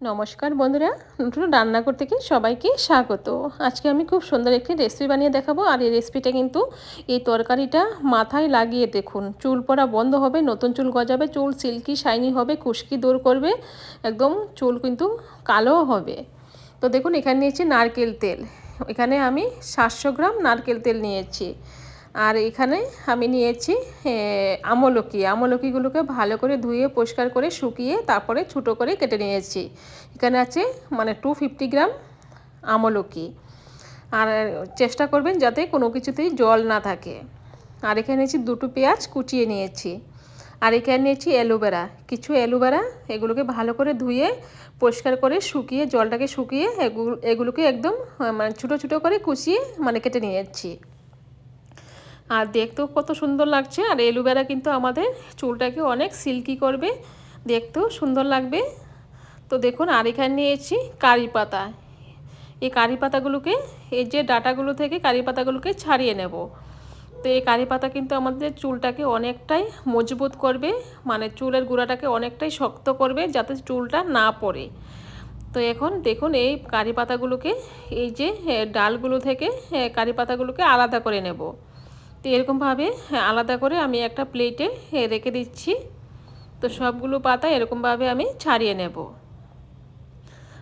নমস্কার বন্ধুরা, নতুন রান্নাঘর থেকে সবাইকে স্বাগত। আজকে আমি খুব সুন্দর একটি রেসিপি বানিয়ে দেখাবো, আর এই রেসিপিটা কিন্তু এই তরকারিটা মাথায় লাগিয়ে দেখুন। চুল পড়া বন্ধ হবে, নতুন চুল গজাবে, চুল সিল্কি শাইনি হবে, খুশকি দূর করবে, একদম চুল কিন্তু কালো হবে। তো দেখুন, এখানে নিয়েছি নারকেল তেল। এখানে আমি সাতশো গ্রাম নারকেল তেল নিয়েছি। আর এখানে আমি নিয়েছি আমলকি। আমলকিগুলোকে ভালো করে ধুয়ে, পরিষ্কার করে শুকিয়ে তারপরে ছোটো করে কেটে নিয়েছি। এখানে আছে মানে টু ফিফটি গ্রাম আমলকি। আর চেষ্টা করবেন যাতে কোনো কিছুতেই জল না থাকে। আর এখানে নিয়েছি দুটো পেঁয়াজ কুচিয়ে নিয়েছি। আর এখানে নিয়েছি অ্যালোভেরা। কিছু অ্যালোভেরা, এগুলোকে ভালো করে ধুয়ে, পরিষ্কার করে শুকিয়ে, জলটাকে শুকিয়ে এগুলো এগুলোকে একদম মানে ছোটো ছোটো করে কুচিয়ে মানে কেটে নিয়েছি। আর দেখতেও কত সুন্দর লাগছে। আর এলোভেরা কিন্তু আমাদের চুলটাকে অনেক সিল্কি করবে। দেখতেও সুন্দর লাগবে। তো দেখুন, আর এখানে নিয়েছি কারি পাতা। এই কারি পাতাগুলোকে, এই যে ডাটাগুলো থেকে কারি পাতাগুলোকে ছাড়িয়ে নেব। তো এই কারি পাতা কিন্তু আমাদের চুলটাকে অনেকটাই মজবুত করবে মানে চুলের গুঁড়াটাকে অনেকটাই শক্ত করবে, যাতে চুলটা না পড়ে। তো এখন দেখুন, এই কারি পাতাগুলোকে, এই যে ডালগুলো থেকে কারি পাতাগুলোকে আলাদা করে নেব। তো এরকমভাবে আলাদা করে আমি একটা প্লেটে রেখে দিচ্ছি। তো সবগুলো পাতা এরকমভাবে আমি ছাড়িয়ে নেব।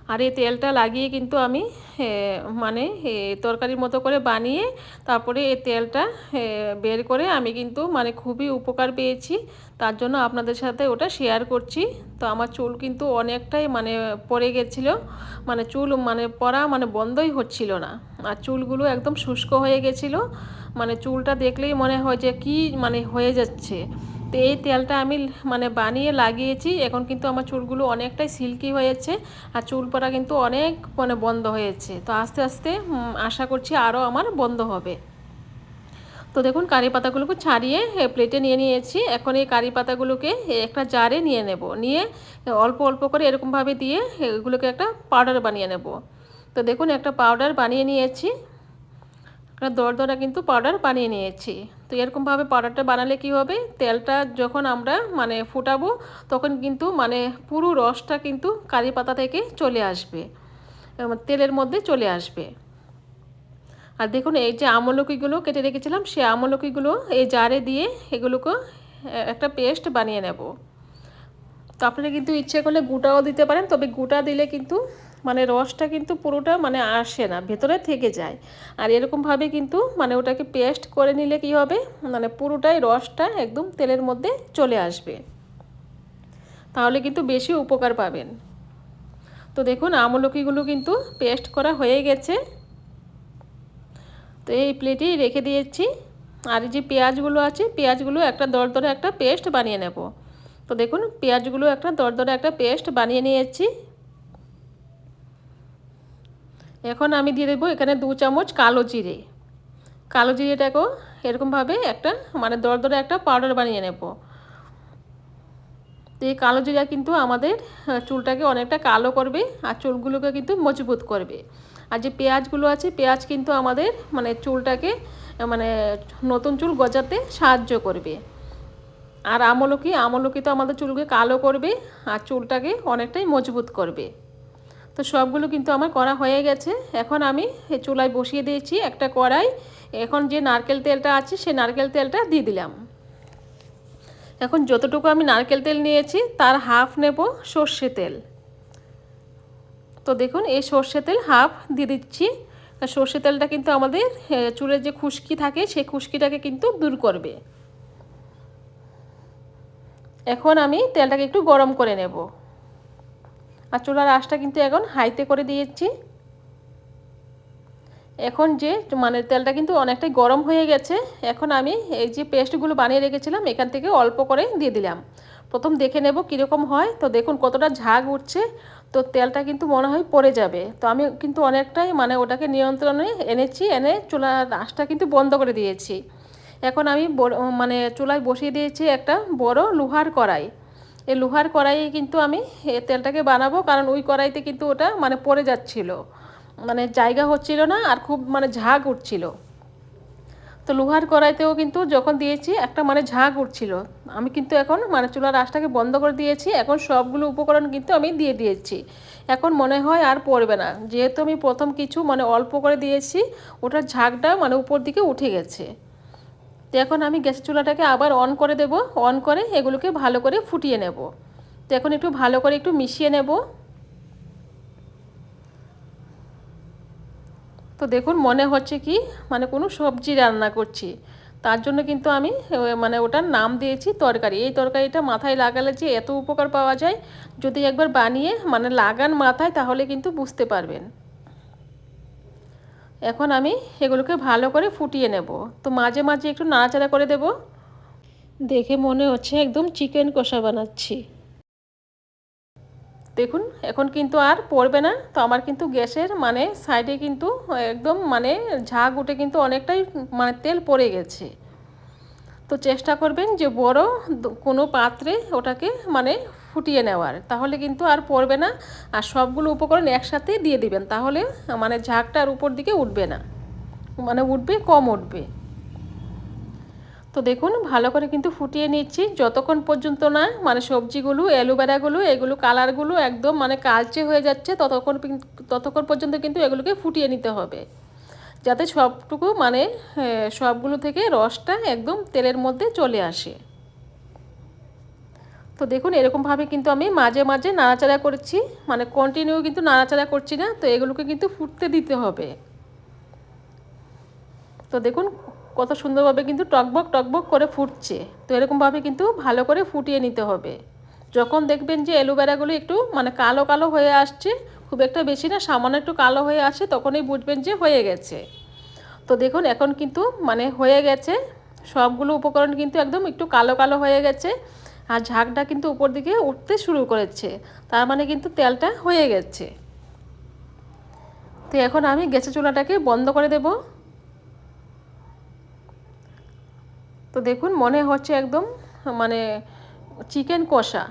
আর এই তেলটা লাগিয়ে কিন্তু আমি মানে তরকারির মতো করে বানিয়ে তারপরে এই তেলটা বের করে আমি কিন্তু মানে খুবই উপকার পেয়েছি। তার জন্য আপনাদের সাথে ওটা শেয়ার করছি। তো আমার চুল কিন্তু অনেকটাই মানে পড়ে গেছিল। মানে চুল মানে পড়া মানে বন্ধই হচ্ছিল না। আর চুলগুলো একদম শুষ্ক হয়ে গেছিল। মানে চুলটা দেখলেই মনে হয় যে কি মানে হয়ে যাচ্ছে। তো এই তেলটা আমি মানে বানিয়ে লাগিয়েছি। এখন কিন্তু আমার চুলগুলো অনেকটাই সিল্কি হয়েছে আর চুল পড়া কিন্তু অনেক মানে বন্ধ হয়েছে। তো আস্তে আস্তে আশা করছি আরও আমার বন্ধ হবে। তো দেখুন, কারি পাতাগুলোকে ছাড়িয়ে প্লেটে নিয়ে নিয়েছি। এখন এই কারি পাতাগুলোকে একটা জারে নিয়ে নেব। নিয়ে অল্প অল্প করে এরকমভাবে দিয়ে এগুলোকে একটা পাউডার বানিয়ে নেব। তো দেখুন, একটা পাউডার বানিয়ে নিয়েছি। একটা দরদরা কিন্তু পাউডার বানিয়ে নিয়েছি। তো এরকমভাবে পাউডারটা বানালে কি হবে? তেলটা যখন আমরা মানে ফুটাবো, তখন কিন্তু মানে পুরো রসটা কিন্তু কারি পাতা থেকে চলে আসবে। তেলের মধ্যে চলে আসবে। আর দেখুন, এই যে আমলকিগুলো কেটে রেখেছিলাম, সে আমলকিগুলো এই জারে দিয়ে এগুলোকে একটা পেস্ট বানিয়ে নেব। তো আপনারা কিন্তু ইচ্ছে করলে গুটাও দিতে পারেন, তবে গুটা দিলে কিন্তু মানে রসটা কিন্তু পুরোটা মানে আসে না, ভেতরে থেকে যায়। আর এরকমভাবে কিন্তু মানে ওটাকে পেস্ট করে নিলে কি হবে? মানে পুরোটাই রসটা একদম তেলের মধ্যে চলে আসবে। তাহলে কিন্তু বেশি উপকার পাবেন। তো দেখুন, আমলকিগুলো কিন্তু পেস্ট করা হয়ে গেছে। তো এই প্লেটেই রেখে দিয়েছি। আর যে পেঁয়াজগুলো আছে, পেঁয়াজগুলো একটা দরদরে একটা পেস্ট বানিয়ে নেব। তো দেখুন, পেঁয়াজগুলো একটা দরদরে একটা পেস্ট বানিয়ে নিয়েছি। এখন আমি দিয়ে দেবো এখানে দু চামচ কালো জিরে। কালো জিরেটাকেও এরকমভাবে একটা মানে দরদরে একটা পাউডার বানিয়ে নেব। তো এই কালো জিরা কিন্তু আমাদের চুলটাকে অনেকটা কালো করবে আর চুলগুলোকে কিন্তু মজবুত করবে। আর যে পেঁয়াজগুলো আছে, পেঁয়াজ কিন্তু আমাদের মানে চুলটাকে মানে নতুন চুল গজাতে সাহায্য করবে। আর আমলকি আমলকি তো আমাদের চুলকে কালো করবে আর চুলটাকে অনেকটাই মজবুত করবে। তো সবগুলো কিন্তু আমার করা হয়ে গেছে। এখন আমি চুলায় বসিয়ে দিয়েছি একটা কড়াই। এখন যে নারকেল তেলটা আছে, সে নারকেল তেলটা দিয়ে দিলাম। এখন যতটুকু আমি নারকেল তেল নিয়েছি, তার হাফ নেব সর্ষে তেল। তো দেখুন, এই সর্ষে তেল হাফ দিয়ে দিচ্ছি। সর্ষে তেলটা কিন্তু আমাদের চুলের যে খুশকি থাকে, সেই খুশকিটাকে কিন্তু দূর করবে। এখন আমি তেলটাকে একটু গরম করে নেব। আর চুলার আঁশটা কিন্তু এখন হাইতে করে দিয়েছি। এখন যে মানে তেলটা কিন্তু অনেকটাই গরম হয়ে গেছে, এখন আমি এই যে পেস্টগুলো বানিয়ে রেখেছিলাম, এখান থেকে অল্প করে দিয়ে দিলাম। প্রথম দেখে নেব কীরকম হয়। তো দেখুন কতটা ঝাঁক উঠছে, তো তেলটা কিন্তু মনে হয় পড়ে যাবে। তো আমি কিন্তু অনেকটাই মানে ওটাকে নিয়ন্ত্রণে এনেছি, এনে চুলার আঁশটা কিন্তু বন্ধ করে দিয়েছি। এখন আমি মানে চুলায় বসিয়ে দিয়েছি একটা বড় লোহার কড়াই। এই লোহার কড়াইয়ে কিন্তু আমি তেলটাকে বানাবো, কারণ ওই কড়াইতে কিন্তু ওটা মানে পড়ে যাচ্ছিল। মানে জায়গা হচ্ছিল না আর খুব মানে ঝাঁক উঠছিল। তো লোহার কড়াইতেও কিন্তু যখন দিয়েছি একটা মানে ঝাঁক উঠছিল। আমি কিন্তু এখন মানে চুলার আঁচটাকে বন্ধ করে দিয়েছি, এখন সবগুলো উপকরণ কিন্তু আমি দিয়ে দিয়েছি। এখন মনে হয় আর পড়বে না। যেহেতু আমি প্রথম কিছু মানে অল্প করে দিয়েছি, ওটার ঝাঁকটা মানে উপর দিকে উঠে গেছে। তো এখন আমি গ্যাস চুলাটাকে আবার অন করে দেব। অন করে এগুলোকে ভালো করে ফুটিয়ে নেব। তো এখন একটু ভালো করে একটু মিশিয়ে নেব। তো দেখুন মনে হচ্ছে কি মানে কোনো সবজি রান্না করছি। তার জন্য কিন্তু আমি মানে ওটার নাম দিয়েছি তরকারি। এই তরকারিটা মাথায় লাগালে যে এত উপকার পাওয়া যায়, যদি একবার বানিয়ে মানে লাগান মাথায়, তাহলে কিন্তু বুঝতে পারবেন। এখন আমি এগুলোকে ভালো করে ফুটিয়ে নেব। তো মাঝে মাঝে একটু নাড়াচাড়া করে দেব। দেখে মনে হচ্ছে একদম চিকেন কষা বানাচ্ছি। দেখুন, এখন কিন্তু আর পড়বে না। তো আমার কিন্তু গ্যাসের মানে সাইডে কিন্তু একদম মানে ঝাঁক উঠে কিন্তু অনেকটাই মানে তেল পড়ে গেছে। তো চেষ্টা করবেন যে বড় কোনো পাত্রে ওটাকে মানে ফুটিয়ে নেওয়ার। তাহলে কিন্তু আর পড়বে না, আর সবগুলো উপকরণ একসাথে দিয়ে দিবেন, তাহলে মানে ঝাঁকটা আর উপর দিকে উঠবে না। মানে উঠবে, কম উঠবে। তো দেখুন, ভালো করে কিন্তু ফুটিয়ে নিচ্ছি। যতক্ষণ পর্যন্ত না মানে সবজিগুলো, অ্যালোভেরাগুলো, এগুলো কালারগুলো একদম মানে কালচে হয়ে যাচ্ছে, ততক্ষণ ততক্ষণ পর্যন্ত কিন্তু এগুলোকে ফুটিয়ে নিতে হবে। যাতে সবটুকু মানে সবগুলো থেকে রসটা একদম তেলের মধ্যে চলে আসে। তো দেখুন, এরকমভাবে কিন্তু আমি মাঝে মাঝে নাড়াচাড়া করছি। মানে কন্টিনিউ কিন্তু নাড়াচাড়া করছি না, তো এগুলোকে কিন্তু ফুটতে দিতে হবে। তো দেখুন, কত সুন্দরভাবে কিন্তু টকবক টকবক করে ফুটছে। তো এরকমভাবে কিন্তু ভালো করে ফুটিয়ে নিতে হবে। যখন দেখবেন যে অ্যালোভেরাগুলো একটু মানে কালো কালো হয়ে আসছে, খুব একটা বেশি না, সামান্য একটু কালো হয়ে আসে, তখনই বুঝবেন যে হয়ে গেছে। তো দেখুন, এখন কিন্তু মানে হয়ে গেছে। সবগুলো উপকরণ কিন্তু একদম একটু কালো কালো হয়ে গেছে। আর ঝাঁকটা কিন্তু উপর দিকে উঠতে শুরু করেছে। তার মানে কিন্তু তেলটা হয়ে গেছে। তো এখন আমি গ্যাসের চুলাটাকে বন্ধ করে দেবো। তো দেখুন, মনে হচ্ছে একদম মানে চিকেন কষা।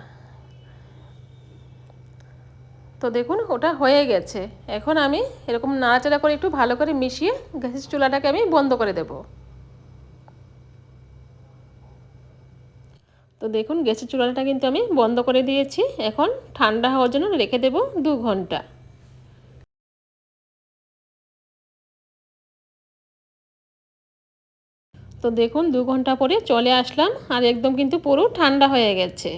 তো দেখুন, ওটা হয়ে গেছে। এখন আমি এরকম নাড়াচাড়া করে একটু ভালো করে মিশিয়ে গ্যাসের চুলাটাকে আমি বন্ধ করে দেব। তো দেখুন, গ্যাসের চুলাটা কিন্তু আমি বন্ধ করে দিয়েছি। এখন ঠান্ডা হওয়ার জন্য রেখে দেব দু ঘণ্টা। তো দেখুন, দু ঘণ্টা পরে চলে আসলাম আর একদম কিন্তু পুরো ঠান্ডা হয়ে গেছে।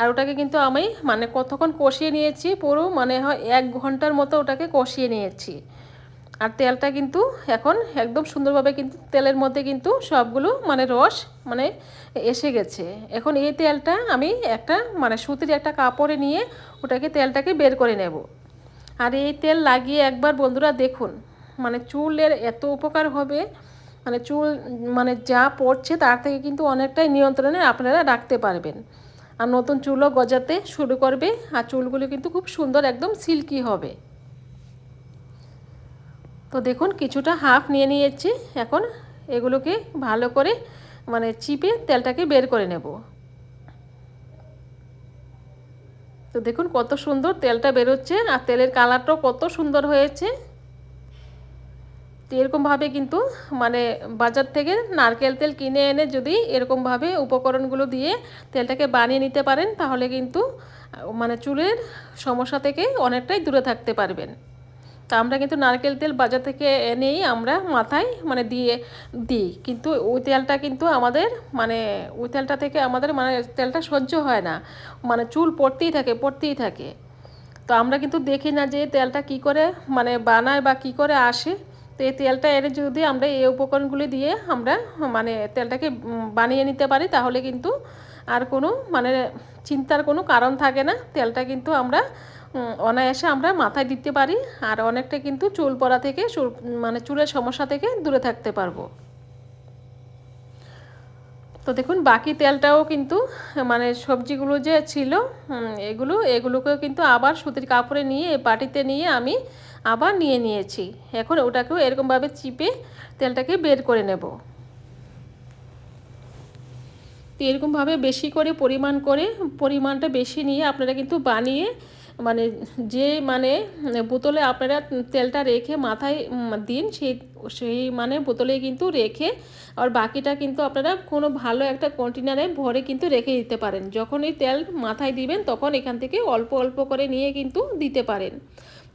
আর ওটাকে কিন্তু আমি মানে কতক্ষণ কষিয়ে নিয়েছি, পুরো মানে হয় এক ঘণ্টার মতো ওটাকে কষিয়ে নিয়েছি। আর তেলটা কিন্তু এখন একদম সুন্দরভাবে কিন্তু তেলের মধ্যে কিন্তু সবগুলো মানে রস মানে এসে গেছে। এখন এই তেলটা আমি একটা মানে সুতির একটা কাপড়ে নিয়ে ওটাকে তেলটাকে বের করে নেব। আর এই তেল লাগিয়ে একবার বন্ধুরা দেখুন মানে চুলের এত উপকার হবে মানে চুল মানে যা পড়ছে তার থেকে কিন্তু অনেকটাই নিয়ন্ত্রণে আপনারা রাখতে পারবেন। আর নতুন চুলও গজাতে শুরু করবে, আর চুলগুলো কিন্তু খুব সুন্দর একদম সিল্কি হবে। তো দেখুন, কিছুটা হাফ নিয়ে নিয়েছি। এখন এগুলোকে ভালো করে মানে চিপে তেলটাকে বের করে নেব। তো দেখুন, কত সুন্দর তেলটা বেরোচ্ছে আর তেলের কালারটাও কত সুন্দর হয়েছে। এরকমভাবে কিন্তু মানে বাজার থেকে নারকেল তেল কিনে এনে যদি এরকমভাবে উপকরণগুলো দিয়ে তেলটাকে বানিয়ে নিতে পারেন, তাহলে কিন্তু মানে চুলের সমস্যা থেকে অনেকটাই দূরে থাকতে পারবেন। তা আমরা কিন্তু নারকেল তেল বাজার থেকে এনেই আমরা মাথায় মানে দিয়ে দিই। কিন্তু ওই তেলটা কিন্তু আমাদের মানে ওই তেলটা থেকে আমাদের মানে তেলটা সহ্য হয় না। মানে চুল পড়তেই থাকে পড়তেই থাকে। তো আমরা কিন্তু দেখি না যে তেলটা কি করে মানে বানায় বা কি করে আসে। তো এই তেলটা এনে যদি আমরা এই উপকরণগুলি দিয়ে আমরা মানে তেলটাকে বানিয়ে নিতে পারি, তাহলে কিন্তু আর কোনো মানে চিন্তার কোনো কারণ থাকে না। তেলটা কিন্তু আমরা অনায়াসে আমরা মাথায় দিতে পারি আর অনেকটা কিন্তু চুল পড়া থেকে মানে চুলের সমস্যা থেকে দূরে থাকতে পারব। তো দেখুন, বাকি তেলটাও কিন্তু মানে সবজিগুলো যে ছিল এগুলো, এগুলোকেও কিন্তু আবার সুতির কাপড়ে নিয়ে বাটিতে নিয়ে আমি আবার নিয়ে নিয়েছি। এখন ওটাকেও এরকমভাবে চিপে তেলটাকে বের করে নেব। তো এরকমভাবে বেশি করে পরিমাণ করে, পরিমাণটা বেশি নিয়ে আপনারা কিন্তু বানিয়ে মানে যে মানে বোতলে আপনারা তেলটা রেখে মাথায় দিন, সেই সেই মানে বোতলে কিন্তু রেখে আর বাকিটা কিন্তু আপনারা কোনো ভালো একটা কন্টেনারে ভরে কিন্তু রেখে দিতে পারেন। যখন এই তেল মাথায় দিবেন তখন এখান থেকে অল্প অল্প করে নিয়ে কিন্তু দিতে পারেন।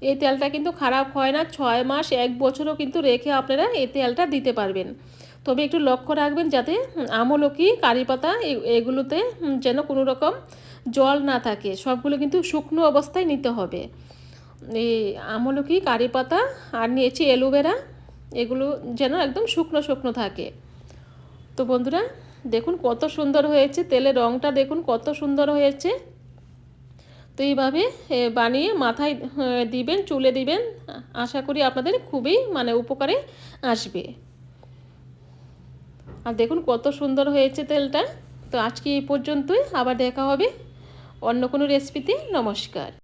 এই তেলটা কিন্তু খারাপ হয় না, ছয় মাস, এক বছরও কিন্তু রেখে আপনারা এই তেলটা দিতে পারবেন। তবে একটু লক্ষ্য রাখবেন যাতে আমলকি কারি পাতা এগুলোতে যেন কোনো রকম জল না থাকে। সবগুলো কিন্তু শুকনো অবস্থায় নিতে হবে। এই আমলকি কারি পাতা আর নিয়েছি অ্যালোভেরা, এগুলো যেন একদম শুকনো শুকনো থাকে। তো বন্ধুরা, দেখুন কত সুন্দর হয়েছে, তেলের রঙটা দেখুন কত সুন্দর হয়েছে। তো এইভাবে বানিয়ে মাথায় দিবেন, চুলে দিবেন, আশা করি আপনাদের খুবই মানে উপকারে আসবে। আর দেখুন কত সুন্দর হয়েছে তেলটা। তো আজকে এই পর্যন্তই, আবার দেখা হবে অন্য কোনো রেসিপিতে নমস্কার।